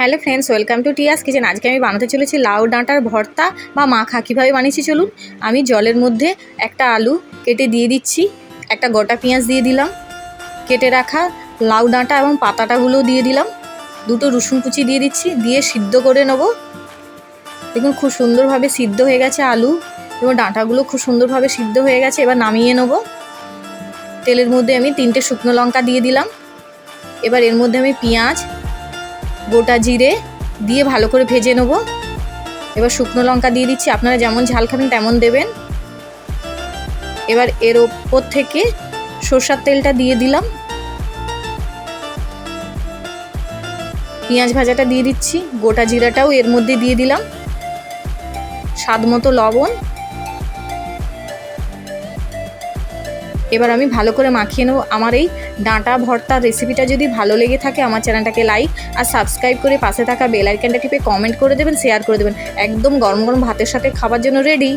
Hello friends, welcome to Tia's kitchen. আজকে আমি বানাতে চলেছি লাউ ডাঁটার ভর্তা বা মাখা। কীভাবে বানিয়েছি চলুন, আমি জলের মধ্যে একটা আলু কেটে দিয়ে দিচ্ছি, একটা গোটা পেঁয়াজ দিয়ে দিলাম, কেটে রাখা লাউ ডাঁটা এবং পাতাটাগুলোও দিয়ে দিলাম, দুটো রসুন কুচি দিয়ে দিচ্ছি, দিয়ে সিদ্ধ করে নেব। দেখুন, খুব সুন্দরভাবে সিদ্ধ হয়ে গেছে আলু, এবং ডাঁটাগুলো খুব সুন্দরভাবে সিদ্ধ হয়ে গেছে, এবার নামিয়ে নেব। তেলের মধ্যে আমি তিনটে শুকনো লঙ্কা দিয়ে দিলাম। এবার এর মধ্যে আমি পেঁয়াজ গোটা জিরে দিয়ে ভালো করে ভেজে নেব। এবার শুকনো লঙ্কা দিয়ে দিচ্ছি। আপনারা যেমন ঝাল খাবেন তেমন দেবেন। এবার এর ওপর থেকে সর্ষার তেলটা দিয়ে দিলাম। পেঁয়াজ ভাজাটা দিয়ে দিচ্ছি। গোটা জিরাটাও এর মধ্যে দিয়ে দিলাম। স্বাদ মতো লবণ। এবার আমি ভালো করে মাখিয়ে নেব। আমার এই ডাঁটা ভর্তার রেসিপিটা যদি ভালো লেগে থাকে আমার চ্যানেলটাকে লাইক আর সাবস্ক্রাইব করে পাশে থাকা বেল আইকনটা টিপে কমেন্ট করে দেবেন শেয়ার করে দেবেন। একদম গরম গরম ভাতের সাথে খাবার জন্য রেডি